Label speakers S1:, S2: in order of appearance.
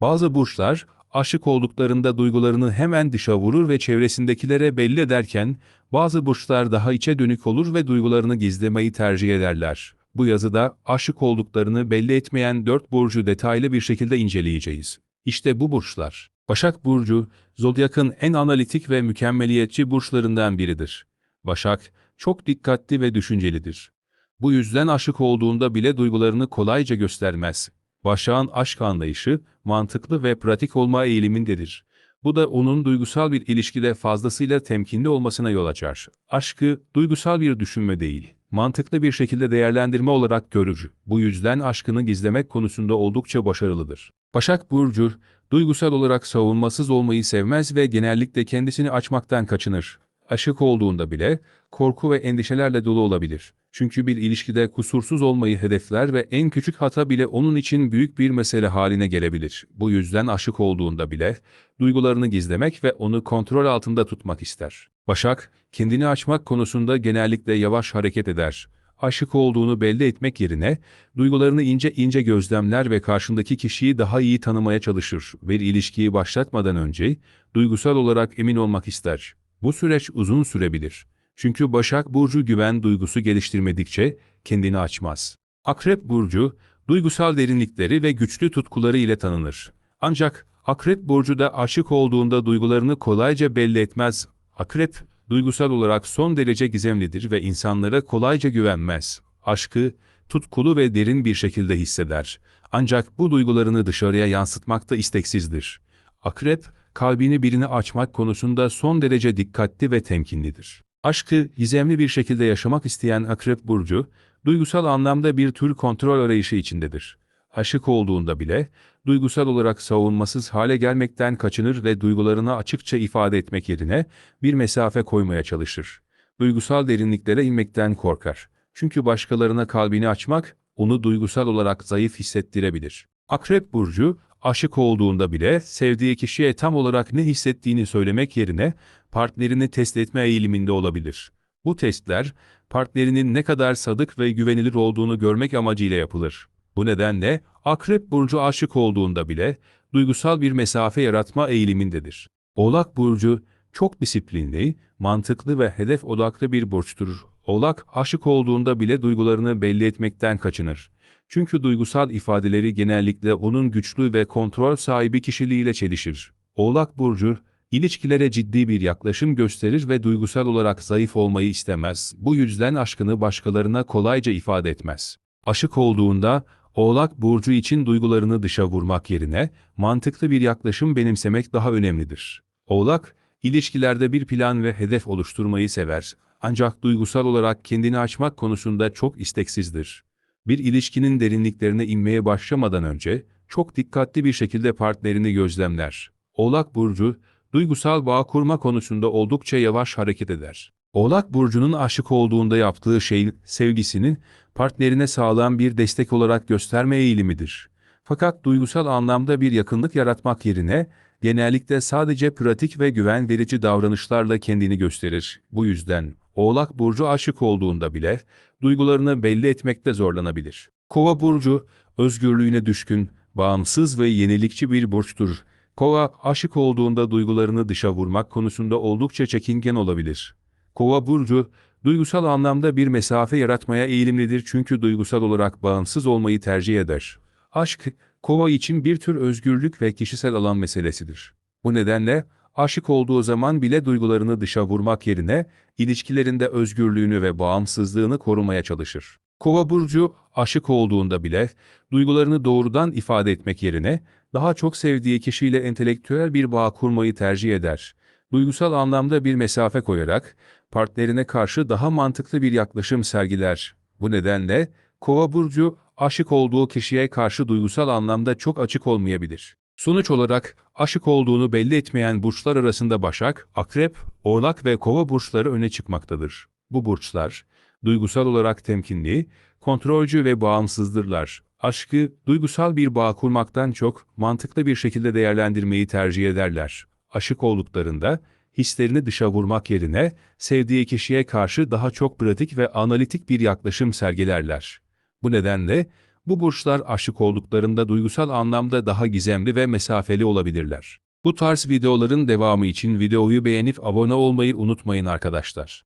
S1: Bazı burçlar, aşık olduklarında duygularını hemen dışa vurur ve çevresindekilere belli ederken, bazı burçlar daha içe dönük olur ve duygularını gizlemeyi tercih ederler. Bu yazıda aşık olduklarını belli etmeyen dört burcu detaylı bir şekilde inceleyeceğiz. İşte bu burçlar. Başak Burcu, Zodyak'ın en analitik ve mükemmeliyetçi burçlarından biridir. Başak, çok dikkatli ve düşüncelidir. Bu yüzden aşık olduğunda bile duygularını kolayca göstermez. Başak'ın aşk anlayışı, mantıklı ve pratik olma eğilimindedir. Bu da onun duygusal bir ilişkide fazlasıyla temkinli olmasına yol açar. Aşkı, duygusal bir düşünme değil, mantıklı bir şekilde değerlendirme olarak görür. Bu yüzden aşkını gizlemek konusunda oldukça başarılıdır. Başak Burcu, duygusal olarak savunmasız olmayı sevmez ve genellikle kendisini açmaktan kaçınır. Aşık olduğunda bile korku ve endişelerle dolu olabilir. Çünkü bir ilişkide kusursuz olmayı hedefler ve en küçük hata bile onun için büyük bir mesele haline gelebilir. Bu yüzden aşık olduğunda bile duygularını gizlemek ve onu kontrol altında tutmak ister. Başak, kendini açmak konusunda genellikle yavaş hareket eder. Aşık olduğunu belli etmek yerine, duygularını ince ince gözlemler ve karşındaki kişiyi daha iyi tanımaya çalışır. Bir ilişkiyi başlatmadan önce, duygusal olarak emin olmak ister. Bu süreç uzun sürebilir. Çünkü Başak Burcu güven duygusu geliştirmedikçe kendini açmaz. Akrep Burcu, duygusal derinlikleri ve güçlü tutkuları ile tanınır. Ancak Akrep Burcu da aşık olduğunda duygularını kolayca belli etmez. Akrep, duygusal olarak son derece gizemlidir ve insanlara kolayca güvenmez. Aşkı, tutkulu ve derin bir şekilde hisseder. Ancak bu duygularını dışarıya yansıtmakta isteksizdir. Akrep, kalbini birine açmak konusunda son derece dikkatli ve temkinlidir. Aşkı gizemli bir şekilde yaşamak isteyen Akrep Burcu, duygusal anlamda bir tür kontrol arayışı içindedir. Aşık olduğunda bile, duygusal olarak savunmasız hale gelmekten kaçınır ve duygularını açıkça ifade etmek yerine bir mesafe koymaya çalışır. Duygusal derinliklere inmekten korkar. Çünkü başkalarına kalbini açmak, onu duygusal olarak zayıf hissettirebilir. Akrep Burcu, aşık olduğunda bile sevdiği kişiye tam olarak ne hissettiğini söylemek yerine partnerini test etme eğiliminde olabilir. Bu testler, partnerinin ne kadar sadık ve güvenilir olduğunu görmek amacıyla yapılır. Bu nedenle Akrep Burcu aşık olduğunda bile duygusal bir mesafe yaratma eğilimindedir. Oğlak Burcu çok disiplinli, mantıklı ve hedef odaklı bir burçtur. Oğlak aşık olduğunda bile duygularını belli etmekten kaçınır. Çünkü duygusal ifadeleri genellikle onun güçlü ve kontrol sahibi kişiliğiyle çelişir. Oğlak Burcu, ilişkilere ciddi bir yaklaşım gösterir ve duygusal olarak zayıf olmayı istemez. Bu yüzden aşkını başkalarına kolayca ifade etmez. Aşık olduğunda, Oğlak Burcu için duygularını dışa vurmak yerine, mantıklı bir yaklaşım benimsemek daha önemlidir. Oğlak, ilişkilerde bir plan ve hedef oluşturmayı sever. Ancak duygusal olarak kendini açmak konusunda çok isteksizdir. Bir ilişkinin derinliklerine inmeye başlamadan önce, çok dikkatli bir şekilde partnerini gözlemler. Oğlak Burcu, duygusal bağ kurma konusunda oldukça yavaş hareket eder. Oğlak Burcu'nun aşık olduğunda yaptığı şey, sevgisini partnerine sağlam bir destek olarak gösterme eğilimidir. Fakat duygusal anlamda bir yakınlık yaratmak yerine, genellikle sadece pratik ve güven verici davranışlarla kendini gösterir. Bu yüzden, Oğlak Burcu aşık olduğunda bile, duygularını belli etmekte zorlanabilir. Kova Burcu, özgürlüğüne düşkün, bağımsız ve yenilikçi bir burçtur. Kova, aşık olduğunda duygularını dışa vurmak konusunda oldukça çekingen olabilir. Kova burcu, duygusal anlamda bir mesafe yaratmaya eğilimlidir çünkü duygusal olarak bağımsız olmayı tercih eder. Aşk, kova için bir tür özgürlük ve kişisel alan meselesidir. Bu nedenle, aşık olduğu zaman bile duygularını dışa vurmak yerine, ilişkilerinde özgürlüğünü ve bağımsızlığını korumaya çalışır. Kova burcu, aşık olduğunda bile, duygularını doğrudan ifade etmek yerine, daha çok sevdiği kişiyle entelektüel bir bağ kurmayı tercih eder. Duygusal anlamda bir mesafe koyarak, partnerine karşı daha mantıklı bir yaklaşım sergiler. Bu nedenle, Kova burcu, aşık olduğu kişiye karşı duygusal anlamda çok açık olmayabilir. Sonuç olarak, aşık olduğunu belli etmeyen burçlar arasında Başak, Akrep, Oğlak ve Kova burçları öne çıkmaktadır. Bu burçlar, duygusal olarak temkinli, kontrolcü ve bağımsızdırlar. Aşkı, duygusal bir bağ kurmaktan çok mantıklı bir şekilde değerlendirmeyi tercih ederler. Aşık olduklarında, hislerini dışa vurmak yerine, sevdiği kişiye karşı daha çok pratik ve analitik bir yaklaşım sergilerler. Bu nedenle, Bu burçlar aşık olduklarında duygusal anlamda daha gizemli ve mesafeli olabilirler. Bu tarz videoların devamı için videoyu beğenip abone olmayı unutmayın arkadaşlar.